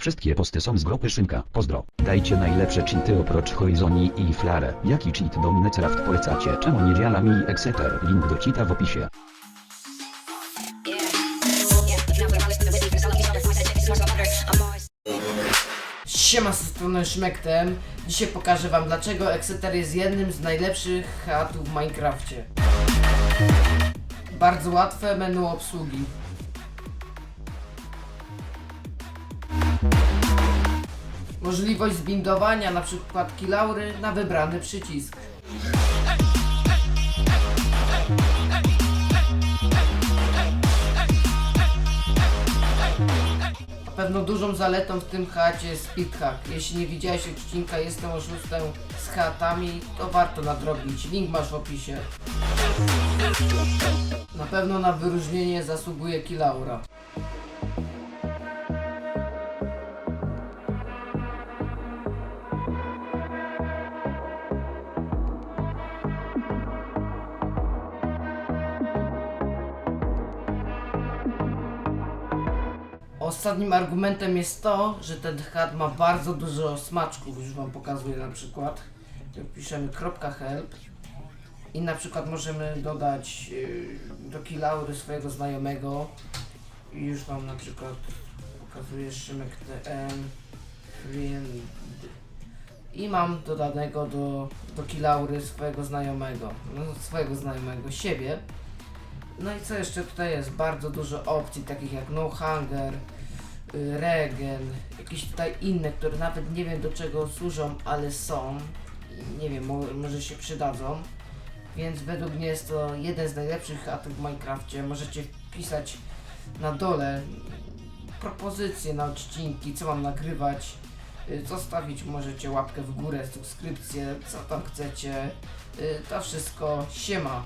Wszystkie posty są z grupy Szynka. Pozdro. Dajcie najlepsze cheaty oprócz Horizoni i Flare. Jaki cheat do Minecraft polecacie? Czemu nie działa mi Exeter? Link do cheata w opisie. Siema, z strony Szmektem. Dzisiaj pokażę wam dlaczego Exeter jest jednym z najlepszych chatów w Minecrafcie. Bardzo łatwe menu obsługi. Możliwość zbindowania przykład kilaury na wybrany przycisk. Na pewno dużą zaletą w tym chacie jest speedhack. Jeśli nie widziałeś odcinka Jestem oszustem z chatami, to warto nadrobić. Link masz w opisie. Na pewno na wyróżnienie zasługuje Kilaura. Ostatnim argumentem jest to, że ten chat ma bardzo dużo smaczków, już wam pokazuję na przykład. Tu piszemy .help i na przykład możemy dodać yy, do kilaury swojego znajomego i już wam na przykład pokazuję Szymek TM i mam dodanego do, do kilaury swojego znajomego, no swojego znajomego, siebie. No i co jeszcze tutaj jest? Bardzo dużo opcji, takich jak No Hunger, y, Regen, jakieś tutaj inne, które nawet nie wiem do czego służą, ale są. Nie wiem, mo może się przydadzą. Więc według mnie jest to jeden z najlepszych chatów w Minecrafcie. Możecie wpisać na dole propozycje na odcinki, co mam nagrywać. Y, Zostawić możecie łapkę w górę, subskrypcję, co tam chcecie. Y, To wszystko siema.